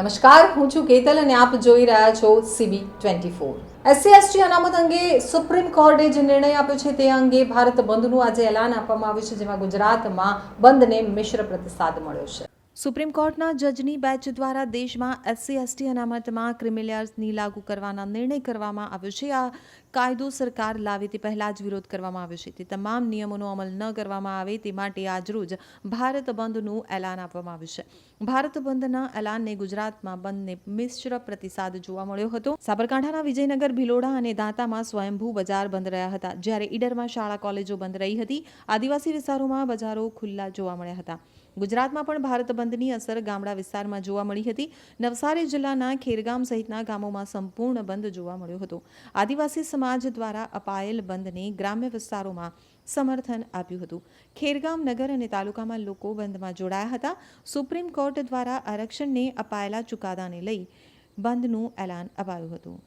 નમસ્કાર, હું છું કેતલ અને આપ જોઈ રહ્યા છો CB twenty four SC ST અનામત અંગે સુપ્રીમ કોર્ટે જે નિર્ણય આપ્યો છે તે અંગે ભારત બંધનું આજે એલાન આપવામાં આવ્યું છે, જેમાં ગુજરાતમાં બંધને મિશ્ર પ્રતિસાદ મળ્યો છે. સુપ્રીમ કોર્ટના જજની બેચ દ્વારા દેશમાં એસસી, એસટી અનામતમાં ક્રિમિલિયર્સની લાગુ કરવાના નિર્ણય કરવામાં આવ્યો છે. આ કાયદો સરકાર લાવે તે પહેલા જ વિરોધ કરવામાં આવ્યો છે. તે તમામ નિયમોનો અમલ ન કરવામાં આવે તે માટે આજરોજ ભારત બંધનું એલાન આપવામાં આવ્યું છે. ભારત બંધના એલાનને ગુજરાતમાં બંધને મિશ્ર પ્રતિસાદ જોવા મળ્યો હતો. સાબરકાંઠાના વિજયનગર, ભિલોડા અને દાંતામાં સ્વયંભૂ બજાર બંધ રહ્યા હતા, જ્યારે ઈડરમાં શાળા, કોલેજો બંધ રહી હતી. આદિવાસી વિસ્તારોમાં બજારો ખુલ્લા જોવા મળ્યા હતા. ગુજરાતમાં પણ ભારત બંધની અસર ગામડા વિસ્તારમાં જોવા મળી હતી. નવસારી જિલ્લાના ખેરગામ સહિતના ગામોમાં સંપૂર્ણ બંધ જોવા મળ્યો હતો. આદિવાસી સમાજ દ્વારા અપાયેલ બંધને ગ્રામ્ય વિસ્તારોમાં સમર્થન આપ્યું હતું. ખેરગામ નગર અને તાલુકામાં લોકો બંધમાં જોડાયા હતા. સુપ્રીમ કોર્ટ દ્વારા આરક્ષણને અપાયેલા ચુકાદાને લઈ બંધનું એલાન અપાયું હતું.